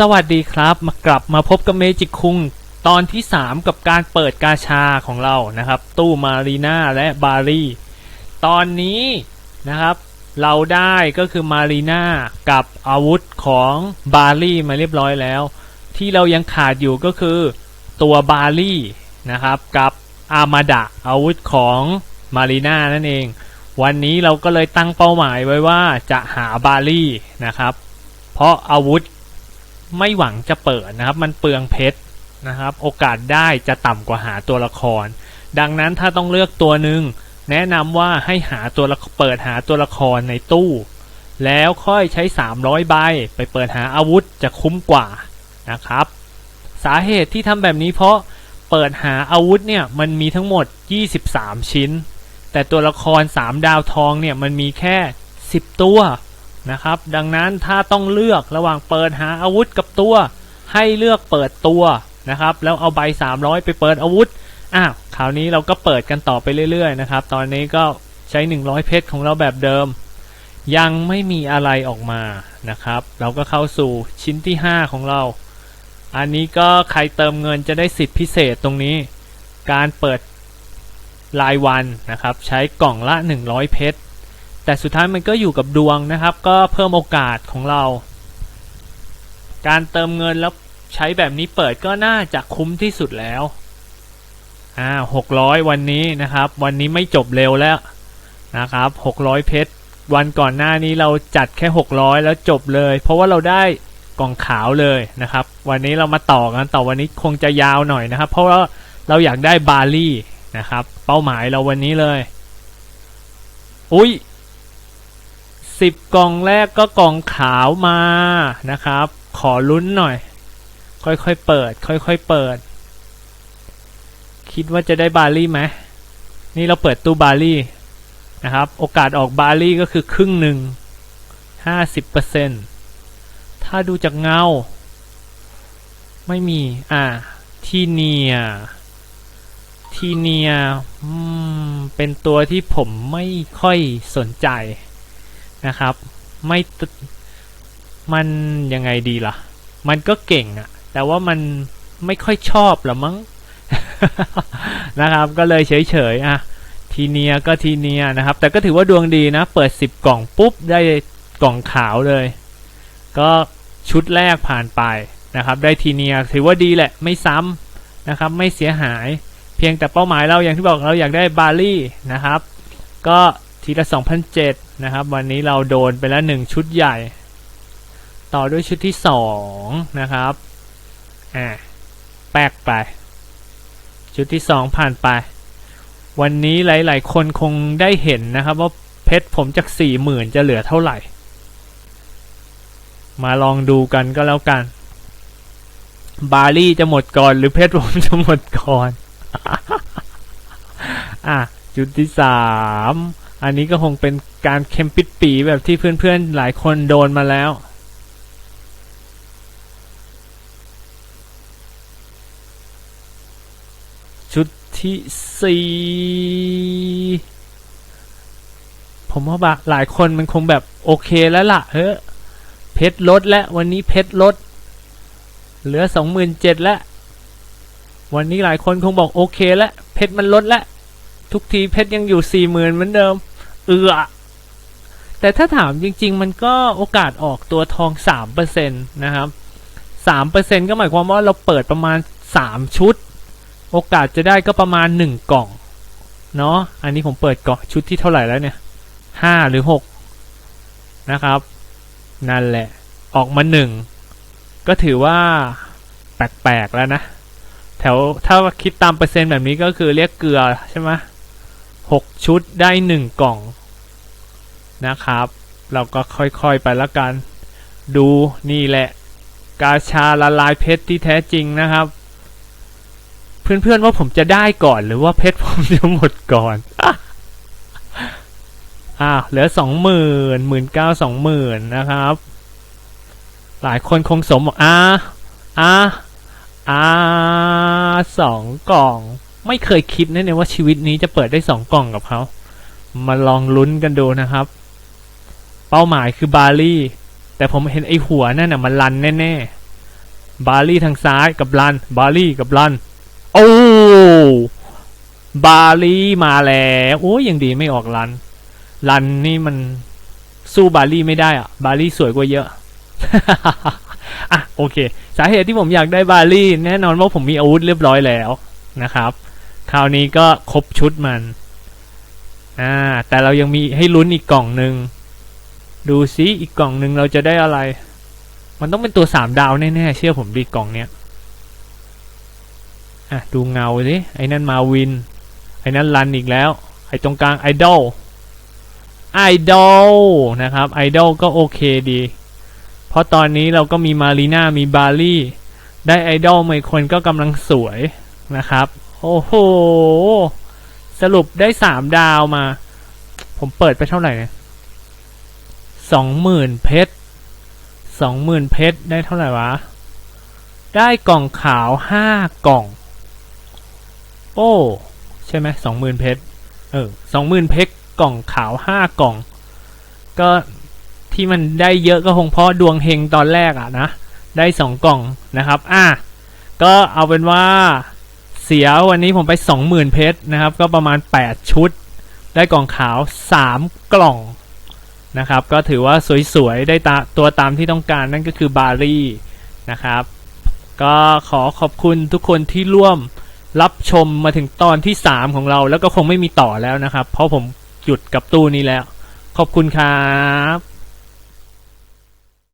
สวัสดีครับมากลับมาพบกับเมจิกคุงตอนที่ 3 กับการเปิดกาชาของเรานะครับ ตู้มารีนาและบารีตอนนี้นะครับเราได้ก็คือมารีนากับอาวุธของบารีมาเรียบร้อยแล้ว ที่เรายังขาดอยู่ก็คือตัวบารีนะครับกับอามาดะอาวุธของมารีนานั่นเอง วันนี้เราก็เลยตั้งเป้าหมายไว้ว่าจะหาบารีนะครับ เพราะอาวุธ ไม่หวังจะเปิดนะครับ มันเปลืองเพชรนะครับ โอกาสได้จะต่ำกว่าหาตัวละคร ดังนั้นถ้าต้องเลือกตัวหนึ่งแนะนำว่าให้หาตัวละเปิดหาตัวละครในตู้ แล้วค่อยใช้ 300ใบไปเปิดหาอาวุธจะคุ้มกว่านะครับ สาเหตุที่ทำแบบนี้เพราะเปิดหาอาวุธเนี่ยมันมีทั้งหมด 23 ชิ้น แต่ตัวละคร 3 ดาวทองเนี่ยมันมีแค่ 10 ตัว นะครับ ดังนั้นถ้าต้องเลือกระหว่างเปิดหาอาวุธกับตัว ให้เลือกเปิดตัวนะครับ แล้วเอาใบ 300 ไปเปิดอาวุธอ้าวคราวนี้เราก็เปิดกันต่อไปเรื่อยๆนะครับ ตอนนี้ก็ใช้ 100 เพชรของเราแบบเดิม ยังไม่มีอะไรออกมานะครับ เราก็เข้าสู่ชิ้นที่ 5 ของเรา อันนี้ก็ใครเติมเงินจะได้สิทธิพิเศษตรงนี้ การเปิดรายวันนะครับ ใช้กล่องละ 100 เพชร แต่สุดท้ายมันก็อยู่กับดวงนะครับ ก็เพิ่มโอกาสของเรา การเติมเงินแล้วใช้แบบนี้เปิดก็น่าจะคุ้มที่สุดแล้วอ่าหกร้อยวันนี้นะครับ วันนี้ไม่จบเร็วแล้วนะครับหกร้อยเพชรวันก่อนหน้านี้เราจัดแค่หกร้อยแล้วจบเลย เพราะว่าเราได้กล่องขาวเลยนะครับ วันนี้เรามาต่อกันต่อวันนี้คงจะยาวหน่อยนะครับ เพราะว่าเราอยากได้บาลี่นะครับ เป้าหมายเราวันนี้เลย อุ้ย สิบกล่องแรกก็กล่องขาวมานะครับ ขอลุ้นหน่อย ค่อยๆเปิด ค่อยๆเปิด คิดว่าจะได้บารี่ไหมนี่เราเปิดตู้บารี่นะครับ โอกาสออกบารี่ก็คือครึ่งหนึ่งห้าสิบเปอร์เซ็นถ้าดูจากเงา ไม่มี อ่า ทีเนียทีเนียอืมเป็นตัวที่ผมไม่ค่อยสนใจ นะครับ ไม่มันยังไงดีล่ะ มันก็เก่งอะแต่ว่ามันไม่ค่อยชอบหรอมั้งนะครับ ก็เลยเฉยๆอะทีเนียก็ทีเนียนะครับ แต่ก็ถือว่าดวงดีนะ เปิด 10 กล่องปุ๊บได้กล่องขาวเลย ก็ชุดแรกผ่านไปนะครับ ได้ทีเนียถือว่าดีแหละไม่ซ้ำนะครับ ไม่เสียหาย เพียงแต่เป้าหมายเราอย่างที่บอกเราอยากได้บารี่นะครับ ก็ ทีละ2,007นะครับ วันนี้เราโดนไปแล้วหนึ่งชุดใหญ่ ต่อด้วยชุดที่สองนะครับ อ่า แปกไป ชุดที่สองผ่านไป วันนี้หลาย ๆ คนคงได้เห็นนะครับว่าเพชรผมจากสี่หมื่นจะเหลือเท่าไหร่ มาลองดูกันก็แล้วกัน บารี่จะหมดก่อน หรือเพชรผมจะหมดก่อน อะ จุดที่สาม อันนี้ก็คงเป็นการเค็มปิดปีแบบที่เพื่อนๆหลายคนโดนมาแล้ว ชุดที่สี่ผมว่าบะหลายคนมันคงแบบโอเคแล้วล่ะเฮ้เพชรลดแล้ววันนี้เพชรลด เหลือสองหมื่นเจ็ดแล้ว วันนี้หลายคนคงบอกโอเคแล้วเพชรมันลดแล้ว ทุกทีเพชรยังอยู่สี่หมื่นเหมือนเดิม เอือแต่ถ้าถามจริง ๆ มันก็โอกาสออกตัวทองสามเปอร์เซ็นตนะครับสามเปอร์เซ็นก็หมายความว่าเราเปิดประมาณสามชุด โอกาสจะได้ก็ประมาณหนึ่งกล่องเนาะอันนี้ผมเปิดกล่องชุดที่เท่าไหร่แล้วเนี่ยห้าหรือหกนะครับ นั่นแหละ ออกมาหนึ่งก็ถือว่าแปลกๆแล้วนะ แถวถ้าคิดตามเปอร์เซ็นต์แบบนี้ก็คือเรียกเกลือใช่ไหม หกชุดได้หนึ่งกล่องนะครับ เราก็ค่อยๆไปละกัน ดูนี่แหละ กาชาละลายเพชรที่แท้จริงนะครับ เพื่อนๆว่าผมจะได้ก่อนหรือว่าเพชรผมจะหมดก่อนอ่าเหลือสองหมื่นหมื่นเก้าสองหมื่นนะครับ หลายคนคงสมอ่าอ่าอ่าสองกล่อง ไม่เคยคิดนะเนี่ยว่าชีวิตนี้จะเปิดได้สองกล่องกับเขา มาลองลุ้นกันดูนะครับ เป้าหมายคือบารี่ แต่ผมเห็นไอ้หัวนั่นน่ะมันรันแน่ๆ บารี่ทางซ้ายกับรัน บารี่กับรัน โอ้บารี่มาแล้วโอ้ยังดีไม่ออกรันรันนี่มันสู้บารี่ไม่ได้อะบารี่สวยกว่าเยอะอะโอเค สาเหตุที่ผมอยากได้บารี่ แน่นอนว่าผมมีอาวุธเรียบร้อยแล้วนะครับ คราวนี้ก็ครบชุดมันอ่าแต่เรายังมีให้ลุ้นอีกกล่องหนึ่งดูซิอีกกล่องหนึ่งเราจะได้อะไร มันต้องเป็นตัวสามดาวแน่ๆเชื่อผมดีกล่องเนี้ยอะดูเงาสิไอ้นั่นมาวิน ไอ้นั่นรันอีกแล้ว ไอ้ตรงกลางไอดอลไอดอลนะครับไอดอลก็โอเคดี เพราะตอนนี้เราก็มีมารีน่ามีบารี่ ได้ไอดอลมาอีกคนก็กำลังสวยนะครับ โอ้โห สรุปได้สามดาวมา ผมเปิดไปเท่าไหร่เนี่ยสองหมื่นเพชรสองหมื่นเพชรได้เท่าไหร่วะ ได้กล่องขาวห้ากล่อง โอ้ ใช่ไหมสองหมื่นเพชรเออสองหมื่นเพชรกล่องขาวห้ากล่อง ก็ที่มันได้เยอะก็คงเพราะดวงเฮงตอนแรกอะนะ ได้สองกล่องนะครับ อะ ก็เอาเป็นว่า เสียวันนี้ผมไปสองหมื่นเพชรนะครับ ก็ประมาณแปดชุด ได้กล่องขาวสามกล่องนะครับ ก็ถือว่าสวยๆ ได้ตาตัวตามที่ต้องการนั่นก็คือบารี่นะครับ ก็ขอขอบคุณทุกคนที่ร่วมรับชมมาถึงตอนที่ 3 ของเรา แล้วก็คงไม่มีต่อแล้วนะครับ เพราะผมหยุดกับตู้นี้แล้ว ขอบคุณครับ